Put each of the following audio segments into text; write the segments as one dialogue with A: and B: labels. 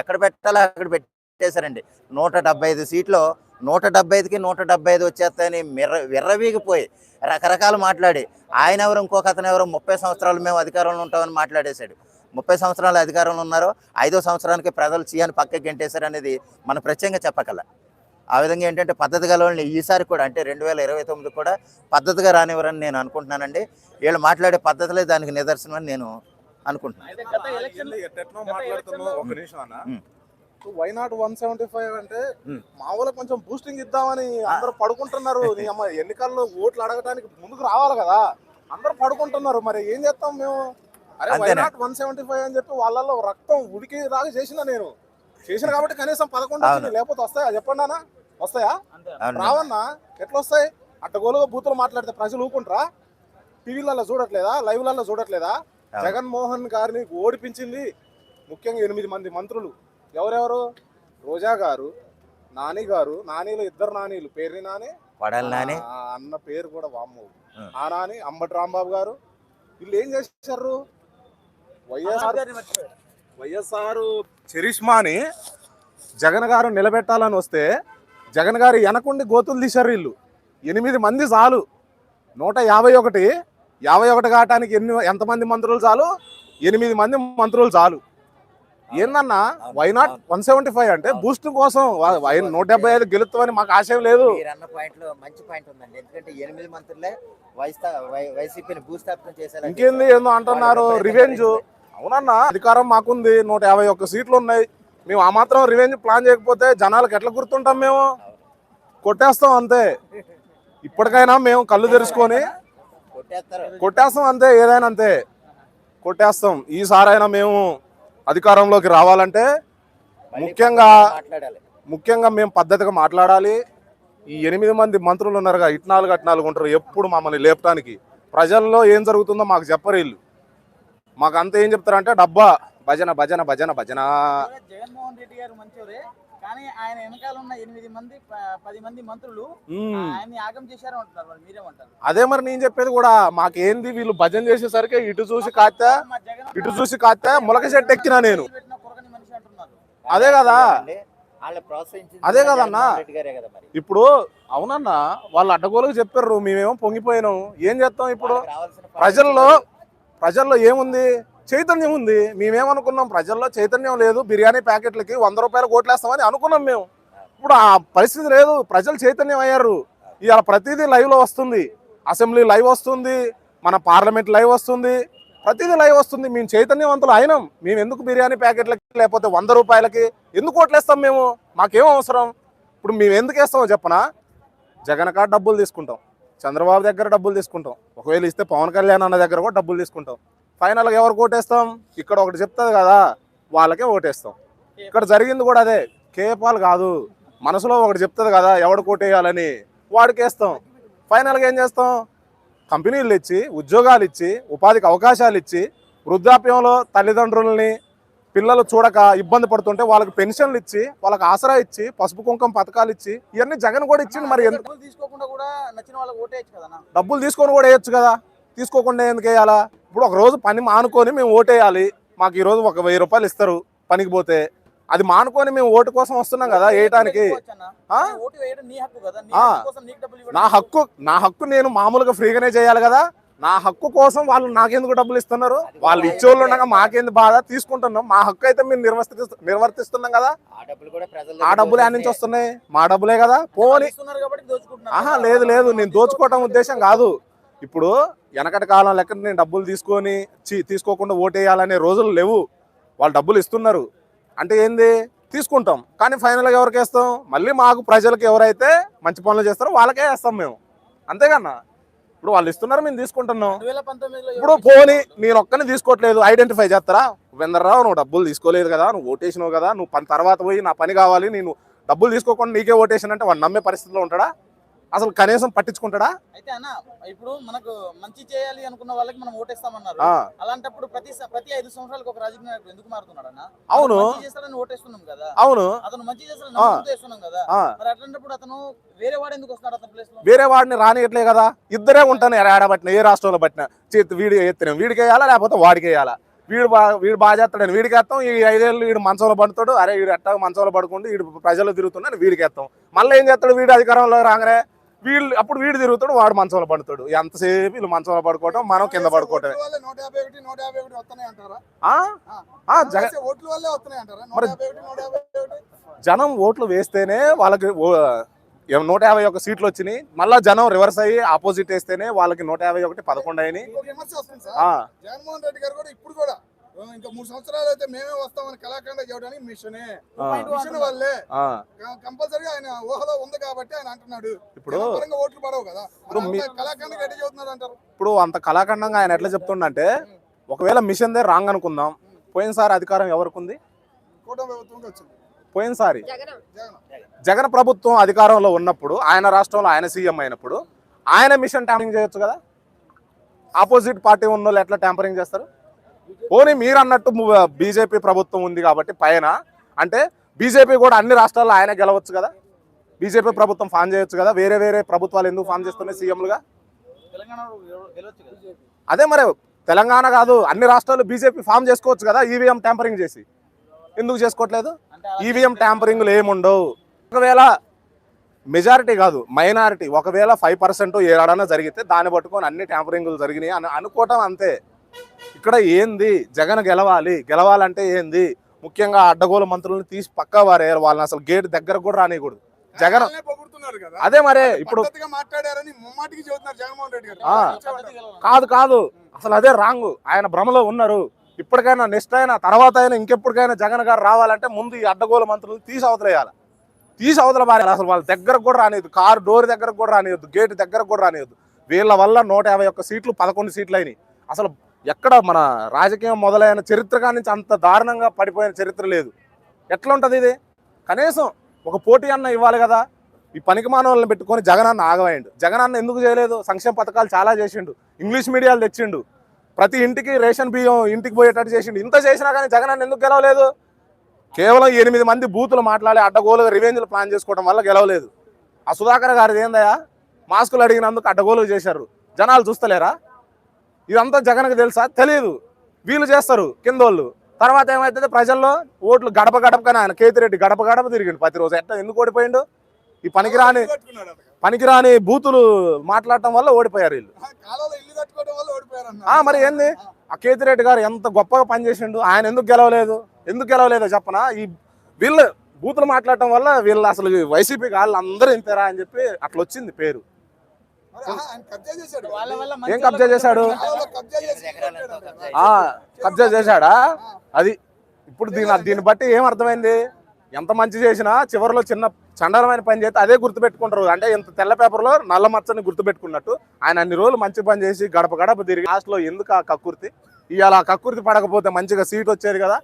A: ఎక్కడ పెట్టాలో అక్కడ పెట్టేశారండి. నూట డెబ్బై ఐదు సీట్లు నూట డెబ్బై ఐదుకి నూట డెబ్బై ఐదు వచ్చేస్తాయని మిర్ర విర్రవీగిపోయి రకరకాలు మాట్లాడి. ఆయన ఎవరు ఇంకొక అతను ఎవరు ముప్పై సంవత్సరాలు మేము అధికారంలో ఉంటామని మాట్లాడేశాడు. ముప్పై సంవత్సరాలు అధికారంలో ఉన్నారు ఐదో సంవత్సరానికి ప్రజలు చీయని పక్కకి గెంటేశారు అనేది మన ప్రత్యేకంగా చెప్పగల ఆ విధంగా ఏంటంటే పద్ధతి గల వాళ్ళని ఈసారి కూడా అంటే రెండు వేల ఇరవై తొమ్మిది కూడా పద్ధతిగా రానివ్వరని నేను అనుకుంటున్నానండి. వీళ్ళు మాట్లాడే పద్ధతులే దానికి నిదర్శనం నేను అనుకుంటున్నాను.
B: అయితే గత ఎలక్షన్
C: ఎట్లెట్నో మాట్లాడుతున్నావు? ఒక నిమిషం అన్న.
A: ఉమ్.
C: Why not one seventy five అంటే
A: ఉమ్.
C: మా వాళ్ళకి కొంచెం బూస్టింగ్ ఇద్దామని అందరూ పడుకుంటున్నారు. ఎన్నికల్లో ఓట్లు అడగడానికి ముందుకు రావాలి కదా. అందరూ పడుకుంటున్నారు. మరి ఏం చేస్తాం మేము? అరే why? Not one seventy five అని చెప్పి వాళ్ళల్లో రక్తం ఉడికి దాకా చేసిన నేను. చేసిన కాబట్టి కనీసం పదకొండు లేకపోతే వస్తాయా? చెప్పండి అన్న. వస్తాయా. రావన్నా. ఎట్లా వస్తాయి అట్టగోలుగా బూతులు మాట్లాడితే ప్రజలు ఊకుంటారా? టీవీలలో చూడట్లేదా? లైవ్లలో చూడట్లేదా. జగన్మోహన్ గారిని ఓడిపించింది ముఖ్యంగా ఎనిమిది మంది మంత్రులు. ఎవరెవరు? రోజా గారు నాని గారు నానిలో ఇద్దరు నానీలు. పేరు నాని?
A: నాని.
C: ఆ అన్న పేరు కూడా వామ్మ. ఆ. నాని అంబటి రాంబాబు గారు. వీళ్ళు ఏం చేశారు? వైఎస్ఆర్. వైఎస్ఆర్ చరిష్మాని జగన్ గారు నిలబెట్టాలని వస్తే జగన్ గారు వెనకుండి గోతులు తీశారు వీళ్ళు. ఎనిమిది మంది చాలు. నూట యాభై ఒకటి యాభై ఒకటి కావటానికి ఎన్ని ఎంతమంది మంత్రులు చాలు? ఎనిమిది మంది మంత్రులు చాలు. ఏందన్నా why not one seventy five అంటే బూస్ట్ కోసం నూట డెబ్బై ఐదు గెలుస్తామని మాకు ఆశయం లేదు.
A: మీరు అన్న పాయింట్లో మంచి పాయింట్ ఉందండి. ఎందుకంటే ఎనిమిది మంత్రులే వైస్తా వై- వైసీపీని భూస్థాపితం చేసేలా
C: ఇంకేంది ఏందో అంటున్నారు రివెంజ్ అవునన్నా అధికారం మాకుంది నూట యాభై ఒక్క సీట్లు ఉన్నాయి. మేము ఆ మాత్రం రివెంజ్ ప్లాన్ చేయకపోతే జనాలకు ఎట్లా గుర్తుంటాం మేము? కొట్టేస్తాం అంతే. ఇప్పటికైనా మేము కళ్ళు తెరుచుకొని కొట్టేస్తాం అంతే ఏదైనా అంతే. కొట్టేస్తాం. ఈసారైనా మేము అధికారంలోకి రావాలంటే ముఖ్యంగా ముఖ్యంగా మేము పద్ధతిగా మాట్లాడాలి. ఈ ఎనిమిది మంది మంత్రులు ఉన్నారుగా ఇట్నాలుగు అట్నాలుగు ఉంటారు ఎప్పుడు మమ్మల్ని లేపటానికి. ప్రజల్లో ఏం జరుగుతుందో మాకు చెప్పరు వీళ్ళు. మాకు అంత ఏం చెప్తారంటే డబ్బా భజన భజన భజన భజన.
B: కానీ ఆయన వెనకాల ఉన్న ఎనిమిది మంది ప- పది మంది మంత్రులు
C: మ్మ్.
B: ఆయన్ని ఆగం చేశారు అంటున్నారు మరి మీరేమంటారు?
C: అదే మరి నేను చెప్పేది కూడా మాకేంది వీళ్ళు భజన చేసేసరికి ఇటు చూసి కాస్తే
B: జగన్
C: ఇటు చూసి కాస్తే మొలక చెట్టు ఎక్కినా నేను. అదే కదా. అదే కదన్నా. ఇప్పుడు అవునన్నా వాళ్ళు అడ్డగోలుగా చెప్పారు మేమేమో పొంగిపోయినాం. ఏం చేస్తాం ఇప్పుడు? ప్రజల్లో ప్రజల్లో ఏముంది? చైతన్యం ఉంది. మేమేమనుకున్నాం ప్రజల్లో చైతన్యం లేదు బిర్యానీ ప్యాకెట్లకి వంద రూపాయలు కోట్లేస్తామని అనుకున్నాం మేము. ఇప్పుడు ఆ పరిస్థితి లేదు ప్రజలు చైతన్యం అయ్యారు. ఇవాళ ప్రతిదీ లైవ్లో వస్తుంది. అసెంబ్లీ లైవ్ వస్తుంది మన పార్లమెంట్ లైవ్ వస్తుంది. ప్రతిదీ లైవ్ వస్తుంది. మేము చైతన్యవంతులు అయినాం. మేము ఎందుకు బిర్యానీ ప్యాకెట్లకి లేకపోతే వంద రూపాయలకి ఎందుకు కోట్లేస్తాం మేము? మాకేం అవసరం? ఇప్పుడు మేము ఎందుకు వేస్తామో చెప్పనా? జగన్ కాడ డబ్బులు తీసుకుంటాం. చంద్రబాబు దగ్గర డబ్బులు తీసుకుంటాం. ఒకవేళ ఇస్తే పవన్ కళ్యాణ్ అన్న దగ్గర కూడా డబ్బులు తీసుకుంటాం. ఫైనల్గా ఎవరు ఓటేస్తాం? ఇక్కడ ఒకటి చెప్తుంది కదా వాళ్ళకే ఓటేస్తాం. ఇక్కడ జరిగింది కూడా అదే కేపాల్ కాదు మనసులో ఒకటి చెప్తుంది కదా ఎవడు కోటేయాలని వాడికి వేస్తాం ఫైనల్గా ఏం చేస్తాం? కంపెనీలు ఇచ్చి ఉద్యోగాలు ఇచ్చి ఉపాధికి అవకాశాలు ఇచ్చి వృద్ధాప్యంలో తల్లిదండ్రులని పిల్లలు చూడక ఇబ్బంది పడుతుంటే వాళ్ళకి పెన్షన్లు ఇచ్చి వాళ్ళకి ఆసరా ఇచ్చి పసుపు కుంకుమ పథకాలు ఇచ్చి ఇవన్నీ జగన్ కూడా ఇచ్చింది మరి
B: డబ్బులు
C: తీసుకొని కూడా వేయొచ్చు కదా. తీసుకోకుండా ఎందుకు వేయాలా? ఇప్పుడు ఒక రోజు పని మానుకొని మేము ఓటేయాలి మాకు ఈ రోజు ఒక వెయ్యి రూపాయలు ఇస్తారు పనికి పోతే. అది మానుకొని మేము ఓటు కోసం వస్తున్నాం కదా వేయటానికి.
B: నీ హక్కు నీ. హక్కు
C: నేను మామూలుగా ఫ్రీగానే చేయాలి కదా. నా హక్కు కోసం వాళ్ళు నాకెందుకు డబ్బులు ఇస్తున్నారు? వాళ్ళు ఇచ్చేవాళ్ళు ఉండగా మాకేంది బాధ? తీసుకుంటున్నాం. మా హక్కు అయితే మేము నిర్వర్తి నిర్వర్తిస్తున్నాం కదా.
A: ఆ డబ్బులు
C: ఆ నుంచి వస్తున్నాయి. మా డబ్బులే కదా. పోని ఆహా లేదు లేదు. నేను దోచుకోవటం ఉద్దేశం కాదు. ఇప్పుడు వెనకటి కాలం లెక్క నేను డబ్బులు తీసుకొని తీసుకోకుండా ఓటేయాలనే రోజులు లేవు. వాళ్ళు డబ్బులు ఇస్తున్నారు. అంటే ఏంది? తీసుకుంటాం. కానీ ఫైనల్గా ఎవరికి వేస్తాం? మళ్ళీ మాకు ప్రజలకు ఎవరైతే మంచి పనులు చేస్తారో వాళ్ళకే వేస్తాం మేము. అంతేకన్నా ఇప్పుడు వాళ్ళు ఇస్తున్నారు మేము తీసుకుంటున్నాం. ఇప్పుడు పోనీ నేను ఒక్కని తీసుకోవట్లేదు. ఐడెంటిఫై చేస్తారా? వెందర్రావు నువ్వు డబ్బులు తీసుకోలేదు కదా నువ్వు ఓటేసినావు కదా నువ్వు పని తర్వాత పోయి నా పని కావాలి నేను డబ్బులు తీసుకోకుండా నీకే ఓటేషన్ అంటే వాడు నమ్మే పరిస్థితిలో ఉంటాడా? అసలు కనీసం పట్టించుకుంటాడా?
B: అయితే అన్న ఇప్పుడు మనకు మంచి చేయాలి అనుకున్న వాళ్ళకి మనం ఓటేస్తామన్నారు. అలాంటప్పుడు ప్రతి ప్రతి ఐదు సంవత్సరాలకు ఒక రాజకీయ నాయకుడు ఎందుకు మారుతున్నాడు అన్న?
C: అవును.
B: చేస్తాడని ఓటేస్తున్నాం కదా.
C: అవును.
B: అతను మంచి చేస్తాడని వేస్తున్నాం కదా. మరి అట్లాంటప్పుడు అతను వేరే వాడు ఎందుకు వస్తాడు అతని ప్లేస్
C: వేరే వాడిని రానియట్లే కదా. ఇద్దరే ఉంటాను ఏడబట్టిన ఏ రాష్ట్రంలో పట్టిన. చేతి వీడి ఎత్తిన వీడికి వేయాలా లేకపోతే వాడికి వేయాలా? వీడు బా వీడు బాగా చేస్తాడని వీడికి వేస్తాం. ఈ ఐదేళ్ళు వీడు మంచంలో పడుతాడు అరే వీడు ఎట్టా మంచంలో పడుకుంటూ వీడు ప్రజలు తిరుగుతున్నాడు వీడికి వేస్తాం. మళ్ళీ ఏం చేస్తాడు వీడు అధికారంలో రాగానే? వీళ్ళు అప్పుడు వీడు తిరుగుతాడు వాడు మంచంలో పడుతాడు. ఎంతసేపు వీళ్ళు మంచంలో పడుకోవటం మనం కింద
D: ఒకటి
C: జనం ఓట్లు వేస్తేనే వాళ్ళకి నూట యాభై ఒక సీట్లు వచ్చినాయి. మళ్ళా జనం రివర్స్ అయ్యి ఆపోజిట్ వేస్తేనే వాళ్ళకి నూట యాభై ఒకటి పదకొండు అయినాయి.
D: జగన్మోహన్ రెడ్డి గారు కూడా ఇప్పుడు కూడా ఇంకా మూడు సంవత్సరాలు అయితే మేమే వస్తామని కళాఖండ చేయడానికి మిషనే. మిషన్ వల్లే.
C: ఆ.
D: కంపల్సరీగా ఆయన ఊహలో ఉంది కాబట్టి ఆయన అంటున్నాడు.
C: ఇప్పుడు
D: ఓట్లు పడవు కదా. కళాఖండ గట్టి చెబుతున్నారు అంటారు.
C: ఇప్పుడు అంత కళాఖండంగా ఆయన ఎట్లా చెప్తుండంటే ఒకవేళ మిషన్ దే రాంగ్ అనుకుందాం పోయినసారి అధికారం ఎవరికి ఉంది పోయినసారి.
D: జగన్.
C: జగన్ ప్రభుత్వం అధికారంలో ఉన్నప్పుడు ఆయన రాష్ట్రంలో ఆయన సీఎం అయినప్పుడు ఆయన మిషన్ ట్యాంపరింగ్ చేయొచ్చు కదా? ఆపోజిట్ పార్టీ ఉన్న వాళ్ళు ఎట్లా ట్యాంపరింగ్ చేస్తారు? పోనీ మీరు అన్నట్టు బీజేపీ ప్రభుత్వం ఉంది కాబట్టి పైన అంటే బీజేపీ కూడా అన్ని రాష్ట్రాల్లో ఆయన గెలవచ్చు కదా? బీజేపీ ప్రభుత్వం ఫామ్ చేయొచ్చు కదా? వేరే వేరే ప్రభుత్వాలు ఎందుకు ఫామ్ చేస్తున్నాయి సీఎంలుగా? అదే మరి తెలంగాణ కాదు అన్ని రాష్ట్రాలు బీజేపీ ఫామ్ చేసుకోవచ్చు కదా? ఈవీఎం ట్యాంపరింగ్ చేసి. ఎందుకు చేసుకోవట్లేదు? ఈవీఎం ట్యాంపరింగ్లు ఏముండవు. ఒకవేళ మెజారిటీ కాదు మైనారిటీ ఒకవేళ ఫైవ్ పర్సెంట్ ఏడాడన జరిగితే దాన్ని పట్టుకొని అన్ని ట్యాంపరింగ్లు జరిగినాయి అని అనుకోవటం అంతే. ఇక్కడ ఏంది? జగన్ గెలవాలి. గెలవాలంటే ఏంది? ముఖ్యంగా అడ్డగోలు మంత్రులను తీసి పక్కా వారేయాలి. వాళ్ళని అసలు గేట్ దగ్గర కూడా రానియకూడదు. జగన్ అదే మరే ఇప్పుడు. కాదు కాదు. అసలు అదే రాంగ్ ఆయన భ్రమలో ఉన్నారు. ఇప్పటికైనా నెక్స్ట్ అయినా తర్వాత అయినా ఇంకెప్పటికైనా జగన్ గారు రావాలంటే ముందు ఈ అడ్డగోలు మంత్రులు తీసి అవతలేయాలి తీసి అవతల బారేయాలి అసలు వాళ్ళ దగ్గరకు కూడా రానియద్దు. కారు డోర్ దగ్గరకు కూడా రానియద్దు. గేట్ దగ్గరకు కూడా రానియద్దు. వీళ్ళ వల్ల నూట యాభై ఒక్క సీట్లు పదకొండు సీట్లు అయినాయి. అసలు ఎక్కడ మన రాజకీయం మొదలైన చరిత్ర నుంచి అంత దారుణంగా పడిపోయిన చరిత్ర లేదు. ఎట్లా ఉంటుంది ఇది? కనీసం ఒక పోటీ అన్న ఇవ్వాలి కదా. ఈ పనికి మానవులను పెట్టుకొని జగనన్న అన్న జగనన్న ఎందుకు చేయలేదు? సంక్షేమ పథకాలు చాలా చేసిండు. ఇంగ్లీష్ మీడియాలు తెచ్చిండు. ప్రతి ఇంటికి రేషన్ బియ్యం ఇంటికి పోయేటట్టు చేసిండు. ఇంత చేసినా కానీ జగనన్న ఎందుకు గెలవలేదు? కేవలం ఎనిమిది మంది బూతులు మాట్లాడి అడ్డగోలుగా రివెంజ్లు ప్లాన్ చేసుకోవడం వల్ల గెలవలేదు. ఆ సుధాకర్ గారిది ఏందయ్యా? మాస్కులు అడిగినందుకు అడ్డగోలుగా చేశారు. జనాలు చూస్తలేరా? ఇదంతా జగన్కి తెలుసా? తెలియదు వీళ్ళు చేస్తారు కిందోళ్ళు. తర్వాత ఏమవుతుంది ప్రజల్లో ఓట్లు గడప గడపకనే ఆయన కేతిరెడ్డి గడప గడప తిరిగిండు ప్రతిరోజు. ఎట్లా? ఎందుకు ఓడిపోయిండు? ఈ పనికిరాని. పనికిరాని బూతులు మాట్లాడటం వల్ల ఓడిపోయారు వీళ్ళు.
D: ఆ, కాలువలో ఇల్లు కట్టుకోవడం వల్ల ఓడిపోయారు అన్నారు.
C: ఆ, మరి ఏంది? ఆ కేతిరెడ్డి గారు ఎంత గొప్పగా పనిచేసిండు? ఆయన ఎందుకు గెలవలేదు? ఎందుకు గెలవలేదో చెప్పనా? ఈ వీళ్ళు బూతులు మాట్లాడటం వల్ల వీళ్ళు అసలు వైసీపీ వాళ్ళు అందరూ ఇంతేరా అని చెప్పి అట్లా వచ్చింది పేరు. ఏం కబ్జా చేశాడు?
D: కబ్జా
C: చేశాడా? అది ఇప్పుడు దీని దీన్ని బట్టి ఏం అర్థమైంది? ఎంత మంచి చేసినా చివరిలో చిన్న చండలమైన పని చేస్తే అదే గుర్తుపెట్టుకుంటారు. అంటే ఇంత తెల్ల పేపర్లో నల్ల మచ్చని గుర్తుపెట్టుకున్నట్టు ఆయన అన్ని రోజులు మంచి పని చేసి గడప గడప తిరిగి లాస్ట్లో ఎందుకు ఆ కక్కుర్తి? ఇవాళ ఆ కక్కుర్తి పడకపోతే మంచిగా సీట్ వచ్చేది కదా?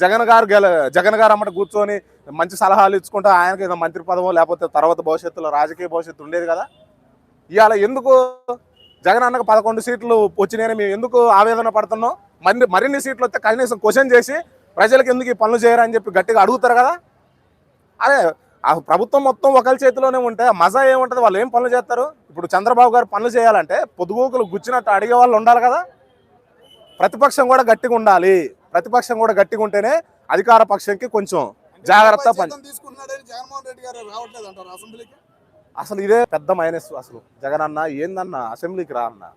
C: జగన్ గారు గెల జగన్ గారు అమ్మట కూర్చొని మంచి సలహాలు ఇచ్చుకుంటూ ఆయనకి ఏదో మంత్రి పదవో లేకపోతే తర్వాత భవిష్యత్తులో రాజకీయ భవిష్యత్తు ఉండేది కదా? ఇవాళ ఎందుకు జగన్ అన్నకు పదకొండు సీట్లు వచ్చినాయని మేము ఎందుకు ఆవేదన పడుతున్నాం? మరి మరిన్ని సీట్లు వస్తే కనీసం క్వశ్చన్ చేసి ప్రజలకు ఎందుకు ఈ పనులు చేయరని చెప్పి గట్టిగా అడుగుతారు కదా? అదే ఆ ప్రభుత్వం మొత్తం ఒకరి చేతిలోనే ఉంటే ఆ మజా ఏముంటుంది? వాళ్ళు ఏం పనులు చేస్తారు? ఇప్పుడు చంద్రబాబు గారు పనులు చేయాలంటే పొద్దుగోకులు గుచ్చినట్టు అడిగే వాళ్ళు ఉండాలి కదా? ప్రతిపక్షం కూడా గట్టిగా ఉండాలి. ప్రతిపక్షం కూడా గట్టిగా ఉంటేనే అధికార పక్షంకి కొంచెం జాగ్రత్త పని. అసలు ఇదే పెద్ద మైనస్ అసలు. జగన్ అన్న ఏందన్నా అసెంబ్లీకి రా అన్న.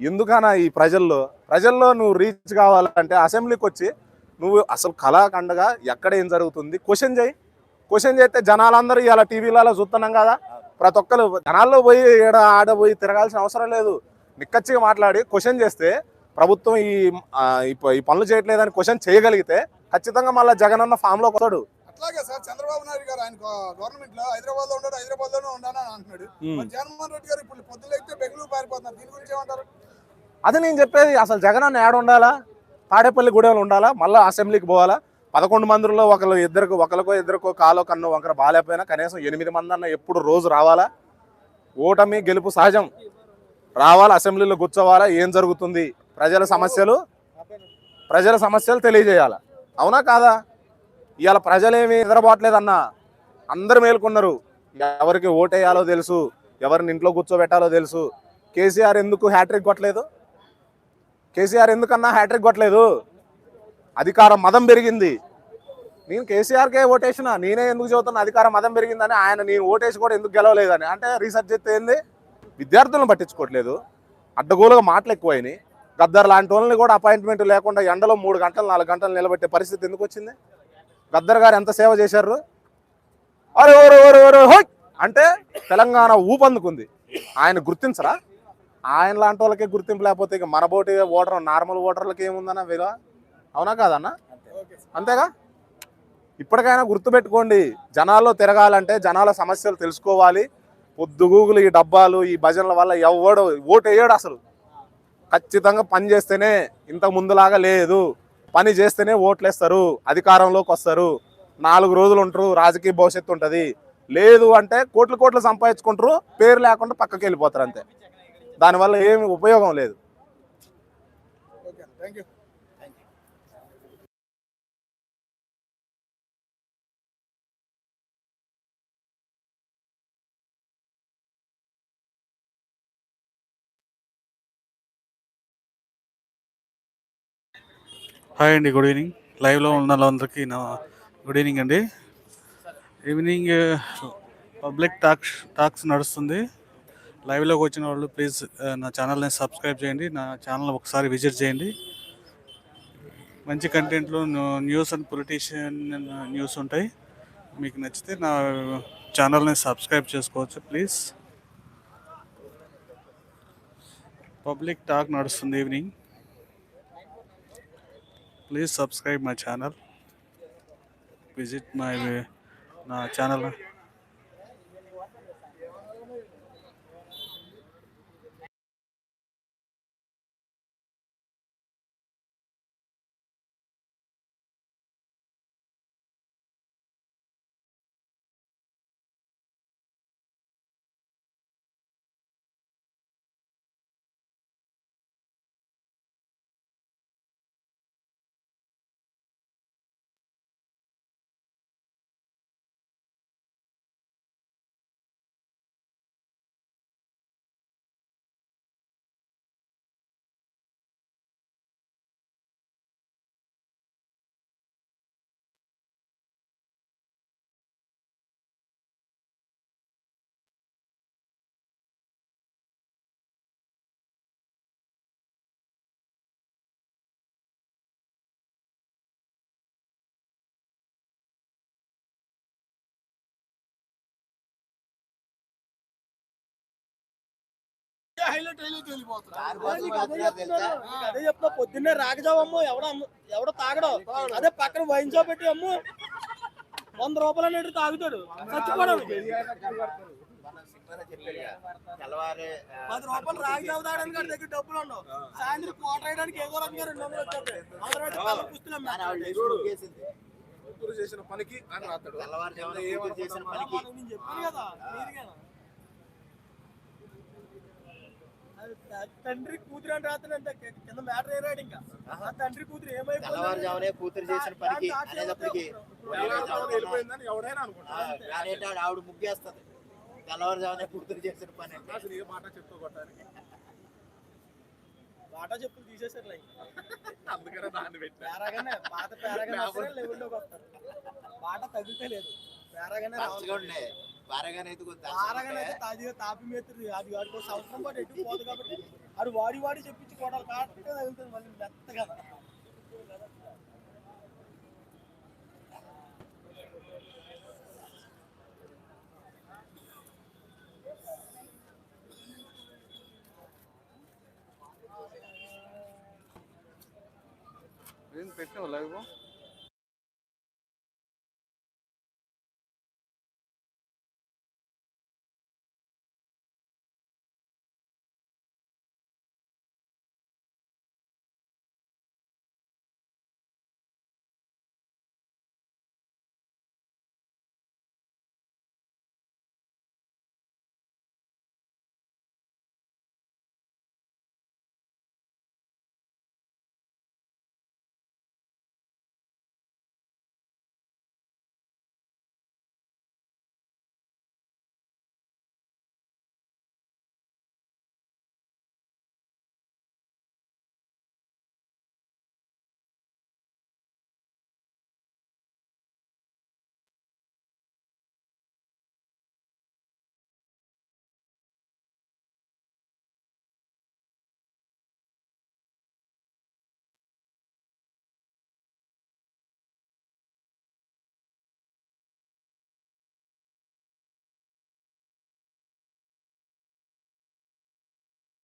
C: ఎందుకన్నా ఈ ప్రజల్లో ప్రజల్లో నువ్వు రీచ్ కావాలంటే అసెంబ్లీకి వచ్చి నువ్వు అసలు కళాఖండగా ఎక్కడ ఏం జరుగుతుంది? క్వశ్చన్ చేయి. క్వశ్చన్ చేస్తే జనాలందరూ ఇలా టీవీలలో చూస్తున్నాం కదా. ప్రతి ఒక్కరు జనాల్లో పోయి ఏడ ఆడ పోయి తిరగాల్సిన అవసరం లేదు. నిక్కచ్చిగా మాట్లాడి క్వశ్చన్ చేస్తే ప్రభుత్వం ఈ ఈ ప- ఈ పనులు చేయట్లేదని క్వశ్చన్ చేయగలిగితే ఖచ్చితంగా మళ్ళీ జగన్ అన్న ఫామ్లోకి వస్తాడు.
D: అట్లాగే సార్ చంద్రబాబు నాయుడు గారు ఆయన గవర్నమెంట్లో హైదరాబాద్లో ఉన్నాడు హైదరాబాద్లోనే అని అంటున్నాడు. జగన్మోహన్ రెడ్డి గారు ఇప్పుడు పొద్దులైతే బెంగళూరు పారిపోతున్నారు. దీని గురించి ఏమంటారు?
C: అది నేను చెప్పేది అసలు జగన్ అన్న ఏడ ఉండాలా? తాడేపల్లి గూడెంలో ఉండాలా? మళ్ళీ అసెంబ్లీకి పోవాలా? పదకొండు మందిలో ఒకరు ఇద్దరికి ఒకరికో ఇద్దరికో కాలో కన్ను వంకర బాగాలేకపోయినా కనీసం ఎనిమిది మంది అన్న ఎప్పుడు రోజు రావాలా? ఓటమి గెలుపు సహజం. రావాలా? అసెంబ్లీలో కూర్చోవాలా? ఏం జరుగుతుంది? ప్రజల సమస్యలు ప్రజల సమస్యలు తెలియజేయాలి? అవునా కాదా? ఇవాళ ప్రజలేమి నిద్రపోవట్లేదన్నా. అందరు మేల్కొన్నారు. ఎవరికి ఓటేయాలో తెలుసు. ఎవరిని ఇంట్లో కూర్చోబెట్టాలో తెలుసు. కేసీఆర్ ఎందుకు హ్యాట్రిక్ కొట్టలేదు? కేసీఆర్ ఎందుకన్నా హ్యాట్రిక్ కొట్టలేదు? అధికారం మదం పెరిగింది. నేను కేసీఆర్కే ఓటేసిన. నేనే ఎందుకు చదువుతున్నా? అధికారం మదం పెరిగిందని ఆయన నేను ఓటేసి కూడా ఎందుకు గెలవలేదని. అంటే రీసెర్చ్ చేస్తే ఏంది? విద్యార్థులను పట్టించుకోవట్లేదు. అడ్డగోలుగా మాటలు ఎక్కువైనాయి. గద్దర్ లాంటి వాళ్ళని కూడా అపాయింట్మెంట్ లేకుండా ఎండలో మూడు గంటలు నాలుగు గంటలు నిలబెట్టే పరిస్థితి ఎందుకు వచ్చింది? గద్దర్ గారు ఎంత సేవ చేశారు? అరే ఓరే ఓరే ఓరే హోయ్! అంటే తెలంగాణ ఊపందుకుంది. ఆయన గుర్తించరా? ఆయన లాంటి వాళ్ళకే గుర్తింపు లేకపోతే ఇక మన బోటి ఓటర్ నార్మల్ ఓటర్లకి ఏముందన్న విలువ? అవునా కాదన్నా అంతేగా? ఇప్పటికైనా గుర్తుపెట్టుకోండి జనాల్లో తిరగాలంటే జనాల సమస్యలు తెలుసుకోవాలి. పొద్దుగూగులు ఈ డబ్బాలు ఈ భజనల వల్ల ఎవడు ఓటు వేయడు అసలు. ఖచ్చితంగా పని చేస్తేనే ముందులాగా లేదు. పని చేస్తేనే ఓట్లేస్తారు అధికారంలోకి వస్తారు. నాలుగు రోజులు ఉంటారు రాజకీయ భవిష్యత్తు ఉంటుంది. లేదు అంటే కోట్లు కోట్లు సంపాదించుకుంటారు పేరు లేకుండా పక్కకి వెళ్ళిపోతారు అంతే. దానివల్ల ఏమి ఉపయోగం లేదు.
D: ఓకే థ్యాంక్ యూ
E: హాయ్ అండి గుడ్ ఈవినింగ్. లైవ్లో ఉన్న వాళ్ళందరికీ నా గుడ్ ఈవినింగ్ అండి. ఈవినింగ్ పబ్లిక్ టాక్స్ టాక్స్ నడుస్తుంది. లైవ్లోకి వచ్చిన వాళ్ళు ప్లీజ్ నా ఛానల్ని సబ్స్క్రైబ్ చేయండి. నా ఛానల్ ఒకసారి విజిట్ చేయండి. మంచి కంటెంట్లో న్యూస్ అండ్ పొలిటీషియన్ న్యూస్ ఉంటాయి. మీకు నచ్చితే నా ఛానల్ని సబ్స్క్రైబ్ చేసుకోవచ్చు ప్లీజ్. పబ్లిక్ టాక్ నడుస్తుంది evening. Please subscribe my channel visit my నా ఛానల్
B: అదే చెప్తా పొద్దున్నే రాగజావమ్ము ఎవడ ఎవడ తాగడు? అదే పక్కన వైన్ షాప్ పెట్టి అమ్ము. వంద రూపాయలు అనేది తాగుతాడు. చచ్చిపోవడం.
A: తెల్లవారి
B: పది రూపాయలు రాగజావ తాగడానికి వాడి దగ్గర డబ్బులు ఉండవు. సాయంత్రం కోట వేయడానికి ఏదో రకంగా రెండు వందలు.
C: కూతురు చేసిన పనికి అని రాస్తాడు.
A: చేసిన పనికి
B: మనం నేను చెప్పాను కదా క్లియర్గా. అది త- తండ్రి కూతురు అని రాత్రి అంతే కింద మ్యాటర్ ఏరాడు ఇంకా. ఆ తండ్రి కూతురు ఏమైపోయింది
A: కూతురు చేసిన పనికి అనేటప్పటికి
C: వెళ్ళిపోయిందని ఎవడైనా అనుకుంటాడు
A: ఆవిడ ముగ్గేస్తుంది. తెల్లవారుజామునే కూతురు చేసిన పని.
C: అసలు ఏ మాట చెప్తూ కొట్టాలి
B: బాటా చెప్పులు తీసేసారు లైక్
C: అందుకనే దాన్ని పెట్టా.
B: పేరాగానే పాత పేరాగానే లెవెల్లోకి వస్తారు. బాట తగ్గితే లేదు. పేరాగానే
A: పచ్చగా
B: తాపి మేతురు అది వాడికి ఒక సంవత్సరం పాటు ఎటు పోదు కాబట్టి అది వాడి వాడి చెప్పించి కోటాలు తగులుతుంది మళ్ళీ మెత్తగా.
E: పెట్టినావు లైవ్?